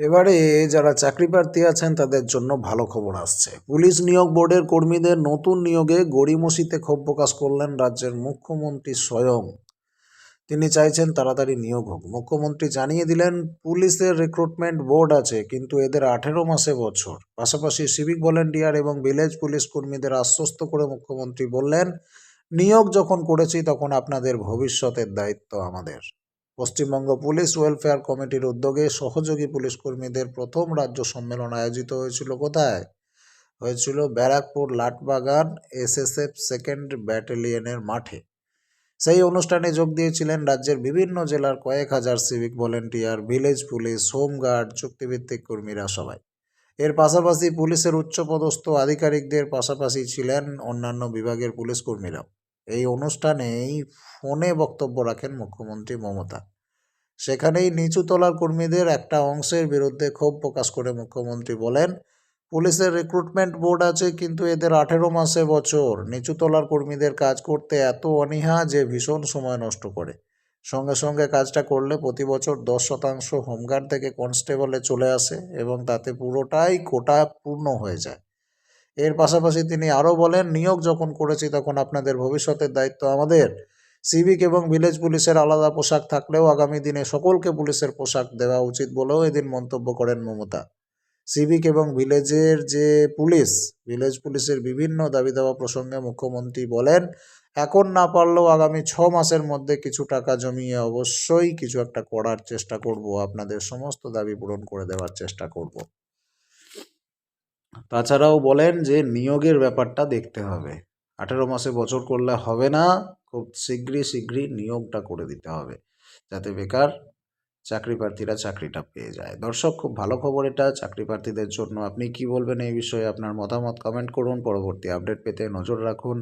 এবারে যারা চাকরি প্রার্থী আছেন, তাদের জন্য ভালো খবর আসছে। পুলিশ নিয়োগ বোর্ডের কর্মীদের নতুন নিয়োগে গড়িমসিতে ক্ষোভ প্রকাশ করলেন রাজ্যের মুখ্যমন্ত্রী স্বয়ং। তিনি চাইছেন তাড়াতাড়ি নিয়োগ হোক। মুখ্যমন্ত্রী জানিয়ে দিলেন, পুলিশের রিক্রুটমেন্ট বোর্ড আছে, কিন্তু এদের আঠেরো মাসে বছর। পাশাপাশি সিভিক ভলেন্টিয়ার এবং ভিলেজ পুলিশ কর্মীদের আশ্বস্ত করে মুখ্যমন্ত্রী বললেন, নিয়োগ যখন করেছি, তখন আপনাদের ভবিষ্যতের দায়িত্ব আমাদের। পশ্চিমবঙ্গ পুলিশ ওয়েলফেয়ার কমিটির উদ্যোগে সহযোগী পুলিশ কর্মীদের প্রথম রাজ্য সম্মেলন আয়োজিত হয়েছিল কোথায়? হয়েছিল ব্যারাকপুর লাটবাগান এসএসএফ সেকেন্ড ব্যাটালিয়নের মাঠে। সেই অনুষ্ঠানে যোগ দিয়েছিলেন রাজ্যের বিভিন্ন জেলার কয়েক হাজার civic volunteer, village police, home guard, চুক্তিভিত্তিক কর্মীরা সবাই। এর পাশাপাশি পুলিশের উচ্চপদস্থ আধিকারিকদের পাশাপাশি ছিলেন অন্যান্য বিভাগের পুলিশ কর্মীরাও এই অনুষ্ঠানেই ফোনে বক্তব্য রাখেন মুখ্যমন্ত্রী মমতা। সেখানেই নিচু তলার কর্মীদের একটা অংশের বিরুদ্ধে ক্ষোভ প্রকাশ করে মুখ্যমন্ত্রী বলেন, পুলিশের রিক্রুটমেন্ট বোর্ড আছে, কিন্তু এদের আঠেরো মাসে বছর। নিচু তলার কর্মীদের কাজ করতে এত অনীহা যে ভীষণ সময় নষ্ট করে। সঙ্গে সঙ্গে কাজটা করলে প্রতি বছর দশ শতাংশ হোমগার্ড থেকে কনস্টেবলে চলে আসে এবং তাতে পুরোটাই কোটা পূর্ণ হয়ে যায়। এর পাশাপাশি তিনি আরও বলেন, নিয়োগ যখন করেছি তখন আপনাদের ভবিষ্যতের দায়িত্ব আমাদের। সিভিক এবং ভিলেজ পুলিশের আলাদা পোশাক থাকলেও আগামী দিনে সকলকে পুলিশের পোশাক দেওয়া উচিত বলেও এদিন মন্তব্য করেন মমতা। সিভিক এবং ভিলেজের যে পুলিশ, ভিলেজ পুলিশের বিভিন্ন দাবি দেওয়া প্রসঙ্গে মুখ্যমন্ত্রী বলেন, এখন না পারলেও আগামী ছ মাসের মধ্যে কিছু টাকা জমিয়ে অবশ্যই কিছু একটা করার চেষ্টা করব। আপনাদের সমস্ত দাবি পূরণ করে দেওয়ার চেষ্টা করব। তাছাড়াও বলেন যে নিয়োগের ব্যাপারটা দেখতে হবে। আঠেরো মাসে বছর করলে হবে না, খুব শীঘ্রই শীঘ্রই নিয়োগটা করে দিতে হবে, যাতে বেকার চাকরি প্রার্থীরা চাকরিটা পেয়ে যায়। দর্শক, খুব ভালো খবর এটা চাকরি প্রার্থীদের জন্য। আপনি কি বলবেন এই বিষয়ে? আপনার মতামত কমেন্ট করুন, পরবর্তী আপডেট পেতে নজর রাখুন।